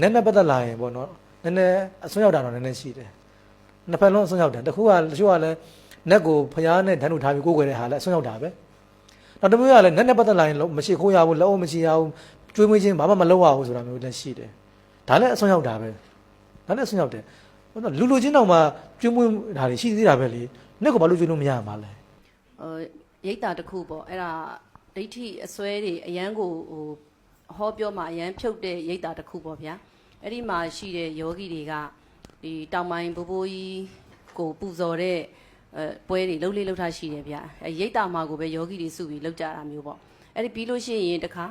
နည်းနည်းပတ်သက်လာရင်ပေါ့နော်နည်းနည်းအစွန်းရောက်တာတော့နည်းနည်းရှိတယ်နှစ်ဖက်လုံးအစွန်းရောက်တယ်တစ်ခုကတချို့ကလည်းနက်ကိုဖျားနဲ့ဓာတ်ထုတ်ထားပြီးကိုယ်ွယ်တဲ့ဟာလည်းအစွန်းရောက်တာပဲနောက်တစ်မျိုးကလည်းနည်းနည်းပတ်သက်လာရင်လုံးမရှိခိုးရဘူးလက်အောင်မရှိရဘူးကျွေးမွေးခြင်းဘာမှမလုပ်ရဘူးဆိုတာမျိုးလည်းရှိတယ်ဒါလည်းအစွန်းရောက်တာပဲဒါလည်းအစွန်းရောက်တယ်ဟိုတော့လူလူချင်းတောင်မှကျွေးမွေးတာတွေရှိသေးတာပဲလေနက်ကိုဘာလို့ကျွေးလို့မရမှာလဲဟိုရိတ်တာတစ်ခုပေါ့အဲ့ဒါဒိဋ္ဌိအစွဲတွေအရန်ကိုဟို ဟောပြောမှအရန်ဖြုတ်တဲ့ရိတ်တာတစ်ခုပေါ့ဗျာအဲ့ဒီမှာရှိတဲ့ယောဂီတွေကဒီတောင်ပိုင်းဘိုးဘိုးကြီးကိုပူဇော်တဲ့အဲပွဲတွေလှုပ်လေးလှုပ်ထားရှိတယ်ဗျာအဲရိတ်တာမှာကိုပဲယောဂီတွေစုပြီးလှုပ်ကြတာမျိုးပေါ့အဲ့ဒီပြီးလို့ရှိရင်တခါ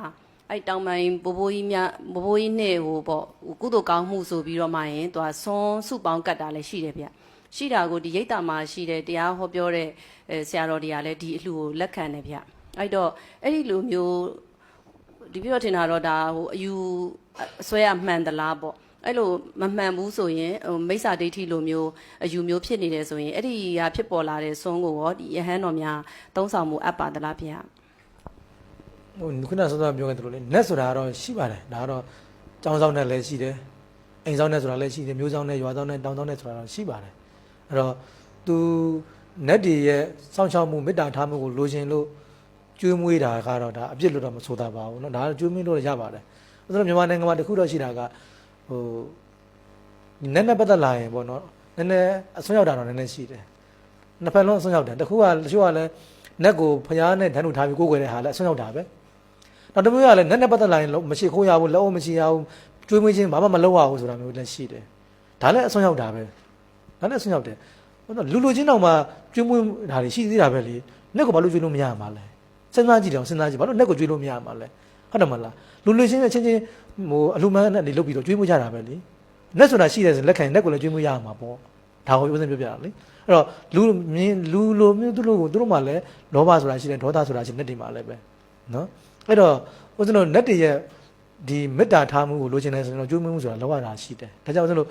အဲ့တောင်ပိုင်းဘိုးဘိုးကြီးများဘိုးဘိုးကြီးနဲ့ဟိုပေါ့ဟိုကုသိုလ်ကောင်းမှုဆိုပြီးတော့မှရင်သူကဆွန်းစုပေါင်းကတ်တာလည်းရှိတယ်ဗျာရှိတာကိုဒီရိတ်တာမှာရှိတဲ့တရားဟောပြောတဲ့အဲဆရာတော်တွေကလည်းဒီအလှကိုလက်ခံတယ်ဗျအဲ့တော့အဲ့ဒီလိုမျိုး ဒီပြတော့ထင်တာတော့ဒါဟိုအယူအစွဲရမှန်သလားပေါ့အဲ့လိုမမှန်ဘူးဆိုရင်ဟိုမိစ္ဆာဒိဋ္ဌိလိုမျိုးအယူမျိုးဖြစ်နေတယ်ဆိုရင်အဲ့ဒီကဖြစ်ပေါ်လာတဲ့ဆွန်းကိုရောဒီယဟန်တော်များသုံးဆောင်မှုအပ်ပါသလားဗျာဟိုခုနစောစောပြောခဲ့သလိုလေနက်ဆိုတာကတော့ရှိပါတယ်ဒါကတော့ကျောင်းဆောင်နဲ့လည်းရှိတယ်အိမ်ဆောင်နဲ့ဆိုတာလည်းရှိတယ်မျိုးဆောင်နဲ့ရွာဆောင်နဲ့တောင်ဆောင်နဲ့ဆိုတာတော့ရှိပါတယ်အဲ့တော့သူနက်ဒီရဲ့စောင့်ရှောက်မှုမေတ္တာထားမှုကိုလိုချင်လို့ ကျွေးမွေးတာကတော့ဒါအပြစ်လို့တော့မဆိုတာပါဘူးเนาะဒါကကျွေးမွေးလို့ရပါတယ်ဥစ္စာမြန်မာနိုင်ငံမှာတခုတော့ရှိတာကဟိုနည်းနည်းပတ်သက်လာရင်ပေါ့เนาะနည်းနည်းအစွန်းရောက်တာတော့နည်းနည်းရှိတယ်နှစ်ဖက်လုံးအစွန်းရောက်တယ်တခုကတချို့ကလည်းနက်ကိုဖျားနဲ့ဓာတ်ထုတ်ထားပြီးကိုယ်ွယ်တဲ့ဟာလည်းအစွန်းရောက်တာပဲ နောက်တစ်မျိုးကလည်းနက်နက်ပတ်သက်လာရင်လုံးမရှိခိုးရဘူးလက်အောင်မရှိရဘူးကျွေးမွေးခြင်းဘာမှမလုပ်ရဘူးဆိုတာမျိုးလည်းရှိတယ်ဒါလည်းအစွန်းရောက်တာပဲဒါလည်းအစွန်းရောက်တယ်ဟိုတော့လူလူချင်းတောင်မှကျွေးမွေးတာတွေရှိသေးတာပဲလေနက်ကိုဘာလို့ကျွေးလို့မရမှာလဲ စဉ်းစားကြည့်တယ်အောင်စဉ်းစားကြည့်ဘာလို့နက်ကိုကျွေးလို့မရမှာလဲဟုတ်တယ်မလားလူလူချင်းနဲ့ချင်းချင်းဟိုအလူမန်းနဲ့နေလုပ်ပြီးတော့ကျွေးမွေးကြတာပဲလေနက်ဆိုတာရှိတယ်ဆိုလက်ခံရင်နက်ကိုလည်းကျွေးမွေးရမှာပေါ့ဒါကိုပြောစင်းပြောပြတာလေအဲ့တော့လူမြင်လူလိုမျိုးသူတို့ကိုသူတို့မှလည်းလောဘဆိုတာရှိတယ်ဒေါသဆိုတာရှိတယ်နက်တွေမှာလည်းပဲနော်အဲ့တော့ဦးဇင်းတို့နတ်တည်းရဲ့ဒီမေတ္တာထားမှုကိုလိုချင်တယ်ဆိုရင်တော့ကျွေးမွေးမှုဆိုတာလောကတာရှိတယ်ဒါကြောင့်ဦးဇင်းတို့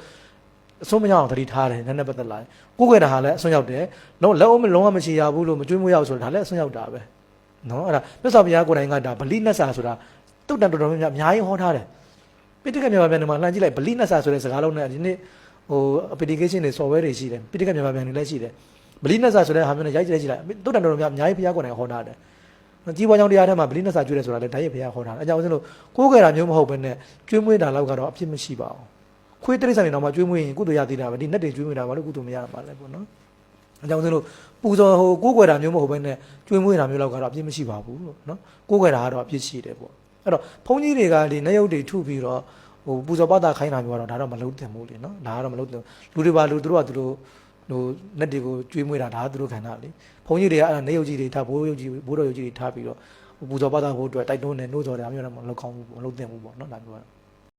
အဆုံးမရအောင်သတိထားတယ်နည်းနည်းပတ်သက်လာရင်ကိုယ်ကွယ်တာဟာလည်းအဆုံးရောက်တယ်လုံးလက်အောင်မလုံးဝမရှိရဘူးလို့မကျွေးမွေးရဘူးဆိုတာဒါလည်းအဆုံးရောက်တာပဲ နော်အဲ့ဒါမြတ်စွာဘုရားကိုယ်တိုင်ကဒါဗလိနတ်စာဆိုတာတုတ်တန်တော်တော်များများအများကြီးဟောထားတယ်ပိဋကမြန်မာပြန်မှာလှမ်းကြည့်လိုက်ဗလိနတ်စာဆိုတဲ့စကားလုံးနဲ့ဒီနေ့ဟို application တွေ software တွေရှိတယ်ပိဋကမြန်မာပြန်တွေလည်းရှိတယ်ဗလိနတ်စာဆိုတဲ့ဟာမျိုးနဲ့ရိုက်ကြည့်လိုက်ကြည့်လိုက်တုတ်တန်တော်တော်များများအများကြီးဘုရားကိုယ်တိုင်ဟောထားတယ်ကြီးပွားကြောင့်တရားထဲမှာဗလိနဆာကျွေးတယ်ဆိုတာလည်းဓာတ်ရဘုရားဟောတာအဲကြောင့်ဦးဇင်းတို့ကိုးကြယ်တာမျိုးမဟုတ်ဘဲနဲ့ကျွေးမွေးတာလောက်ကတော့အဖြစ်မရှိပါဘူးခွေးတိရစ္ဆာန်တွေတော့မှကျွေးမွေးရင်ကုသိုလ်ရသေးတာပဲဒီနတ်တွေကျွေးမွေးတာဘာလို့ကုသိုလ်မရမှာလဲပေါ့နော် အဲကြောင့်ဦးဇင်းတို့ပူဇော်ဟိုကိုးကြယ်တာမျိုးမဟုတ်ဘဲနဲ့ကျွေးမွေးတာမျိုးလောက်ကတော့အဖြစ်မရှိပါဘူးလို့နော်ကိုးကြယ်တာကတော့အဖြစ်ရှိတယ်ပေါ့အဲ့တော့ဘုန်းကြီးတွေကဒီနတ်ရုပ်တွေထုပြီးတော့ဟိုပူဇော်ပတာခိုင်းတာမျိုးကတော့ဒါတော့မလုပ်သင့်ဘူးလေနော်ဒါကတော့မလုပ်သင့်လူတွေပါလူတို့ကသူတို့ဟိုနတ်တွေကိုကျွေးမွေးတာဒါကသူတို့ခန္ဓာလေဘုန်းကြီးတွေကအဲ့ဒါနေရုပ်ကြီးတွေထားဘိုးရုပ်ကြီးဘိုးတော်ရုပ်ကြီးတွေထားပြီးတော့ပူဇော်ပါတာဖို့အတွက်တိုက်တွန်းနေနှိုးဆော်တယ်အမျိုးတော့မလုပ်ကောင်းဘူးမလုပ်သင့်ဘူးပေါ့နော်ဒါမျိုးကတော့